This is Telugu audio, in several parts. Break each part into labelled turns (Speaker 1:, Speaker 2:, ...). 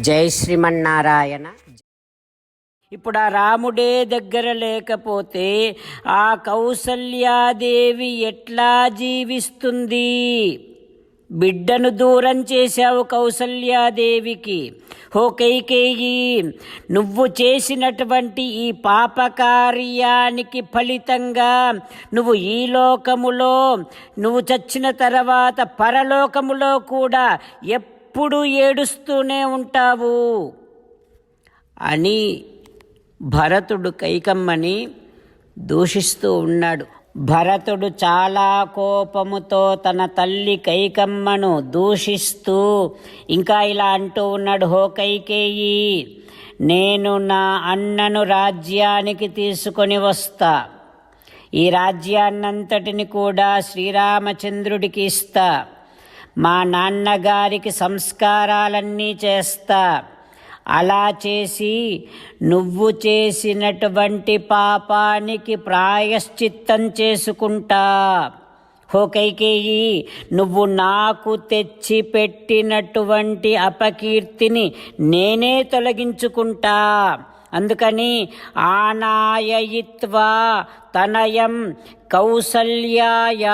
Speaker 1: జై శ్రీమన్నారాయణ. ఇప్పుడు ఆ రాముడే దగ్గర లేకపోతే ఆ కౌసల్యాదేవి ఎట్లా జీవిస్తుంది? బిడ్డను దూరం చేశావు కౌసల్యాదేవికి. హో కైకేయి నువ్వు చేసినటువంటి ఈ పాపకార్యానికి ఫలితంగా నువ్వు ఈ లోకములో నువ్వు చచ్చిన తర్వాత పరలోకములో కూడా ఎప్పుడు ఏడుస్తూనే ఉంటావు? అని భరతుడు కైకమ్మని దూషిస్తూ ఉన్నాడు. భరతుడు చాలా కోపముతో తన తల్లి కైకమ్మను దూషిస్తూ ఇంకా ఇలా అంటూ ఉన్నాడు హో కైకేయి నేను నా అన్నను రాజ్యానికి తీసుకొని వస్తా. ఈ రాజ్యాన్నంతటిని కూడా శ్రీరామచంద్రుడికి ఇస్తా. మా నాన్నగారికి సంస్కారాలన్నీ చేస్తా. అలా చేసి నువ్వు చేసినటువంటి పాపానికి ప్రాయశ్చిత్తం చేసుకుంటా. హో కైకేయి నువ్వు నాకు తెచ్చి పెట్టినటువంటి అపకీర్తిని నేనే తొలగించుకుంటా. అందుకని ఆనాయయిత్వా తనయం కౌసల్యాయ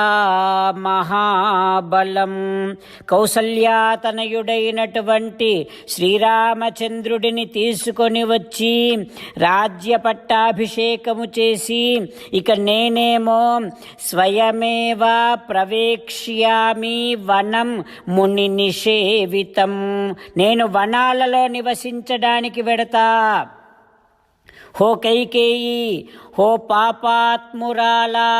Speaker 1: మహాబలం. కౌసల్యాతనయుడైనటువంటి శ్రీరామచంద్రుడిని తీసుకొని వచ్చి రాజ్య పట్టాభిషేకము చేసి ఇక నేనేమో స్వయమేవ ప్రవేక్ష్యామి వనం ముని నిషేవితం. నేను వనాలలో నివసించడానికి వెడతా. హో కైకేయి హో పాపాత్మురాలా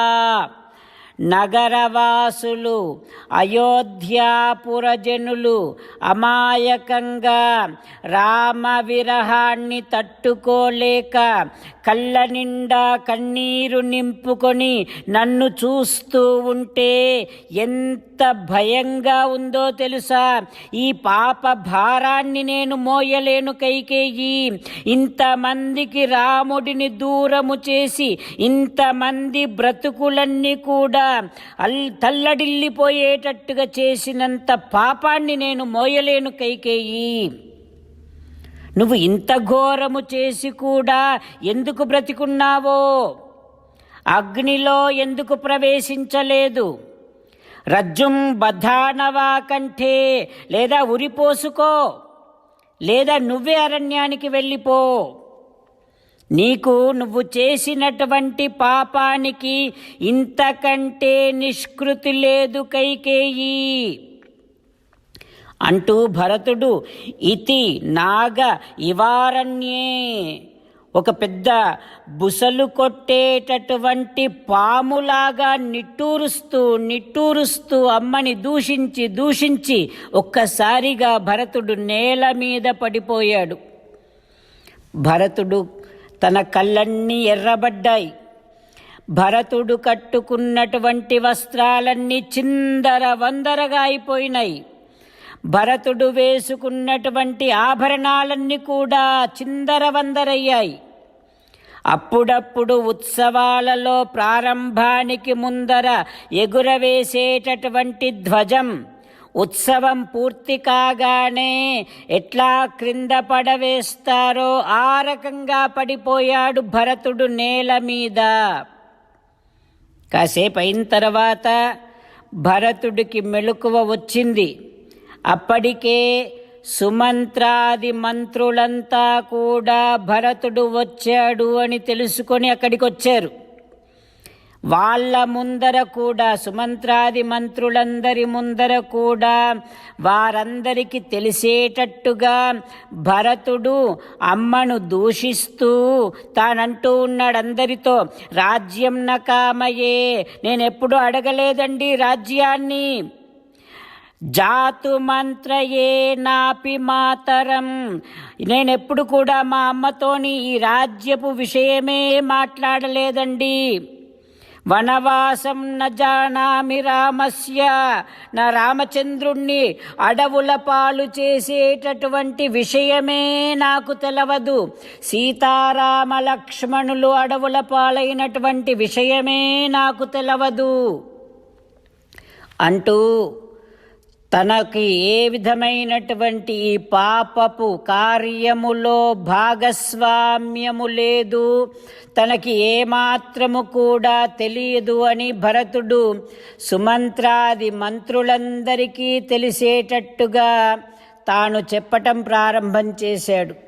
Speaker 1: నగరవాసులు అయోధ్యాపురజనులు అమాయకంగా రామ విరహాన్ని తట్టుకోలేక కళ్ళ నిండా కన్నీరు నింపుకొని నన్ను చూస్తూ ఉంటే ఎంత భయంగా ఉందో తెలుసా? ఈ పాప భారాన్ని నేను మోయలేను కైకేయి. ఇంతమందికి రాముడిని దూరము చేసి ఇంతమంది బ్రతుకులన్నీ కూడా అల్ తల్లడిల్లిపోయేటట్టుగా చేసినంత పాపాన్ని నేను మోయలేను కైకేయి. నువ్వు ఇంత ఘోరము చేసి కూడా ఎందుకు బ్రతికున్నావో? అగ్నిలో ఎందుకు ప్రవేశించలేదు? రజ్జుం బధానవా కంటే లేదా ఉరిపోసుకో లేదా నువ్వే అరణ్యానికి వెళ్ళిపో. నీకు నువ్వు చేసినటువంటి పాపానికి ఇంతకంటే నిష్కృతి లేదు కైకేయి. అంటూ భరతుడు ఇతి నాగ ఇవారణ్యే. ఒక పెద్ద బుసలు కొట్టేటటువంటి పాములాగా నిట్టూరుస్తూ నిట్టూరుస్తూ అమ్మని దూషించి దూషించి ఒక్కసారిగా భరతుడు నేల మీద పడిపోయాడు. భరతుడు తన కళ్ళన్నీ ఎర్రబడ్డాయి. భరతుడు కట్టుకున్నటువంటి వస్త్రాలన్నీ చిందర వందరగా అయిపోయినాయి. భరతుడు వేసుకున్నటువంటి ఆభరణాలన్నీ కూడా చిందర వందరయ్యాయి. అప్పుడప్పుడు ఉత్సవాలలో ప్రారంభానికి ముందర ఎగురవేసేటటువంటి ధ్వజం ఉత్సవం పూర్తి కాగానే ఎట్లా క్రింద పడవేస్తారో ఆ రకంగా పడిపోయాడు భరతుడు నేల మీద. కాసేపు అయిన తర్వాత భరతుడికి మెలకువ వచ్చింది. అప్పటికే సుమంత్రాది మంత్రులంతా కూడా భరతుడు వచ్చాడు అని తెలుసుకొని అక్కడికి వచ్చారు వాళ్ళ ముందర కూడా సుమంత్రాది మంత్రులందరి ముందర కూడా వారందరికీ తెలిసేటట్టుగా భరతుడు అమ్మను దూషిస్తూ తానంటూ ఉన్నాడు అందరితో రాజ్యం నకామయే నేనెప్పుడు అడగలేదండి రాజ్యాన్ని. జాతు మంత్రయే నాపి మాతరం. నేనెప్పుడు కూడా మా అమ్మతోని ఈ రాజ్యపు విషయమే మాట్లాడలేదండి. వనవాసం న జానామి రామస్య. నా రామచంద్రుణ్ణి అడవుల పాలు చేసేటటువంటి విషయమే నాకు తెలవదు. సీతారామ లక్ష్మణులు అడవుల పాలైనటువంటి విషయమే నాకు తెలవదు. అంటూ
Speaker 2: తనకి ఏ విధమైనటువంటి ఈ పాపపు కార్యములో భాగస్వామ్యము లేదు. తనకి ఏమాత్రము కూడా తెలియదు అని భరతుడు సుమంత్రాది మంత్రులందరికీ తెలిసేటట్టుగా తాను చెప్పటం ప్రారంభం చేశాడు.